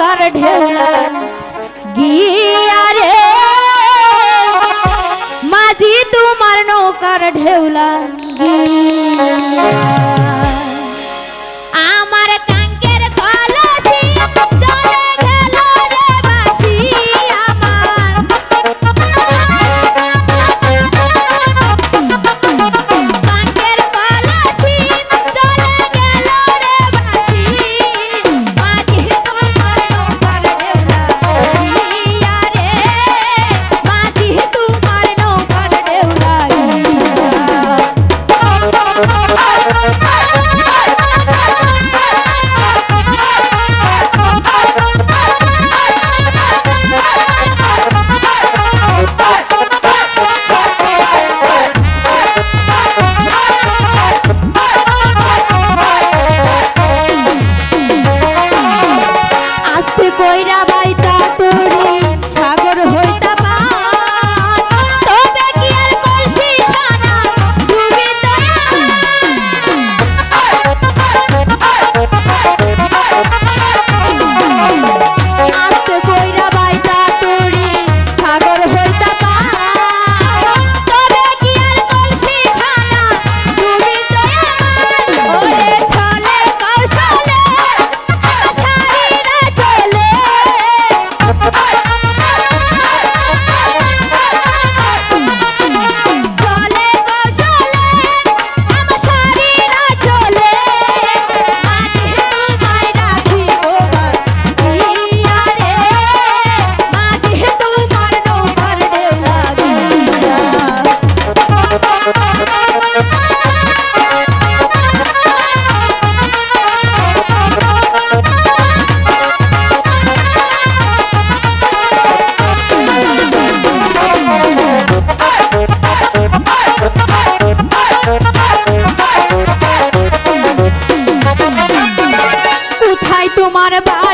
ढेवला गिया रे माझी तू मार नौकार ढेवला गिया. তোমার বা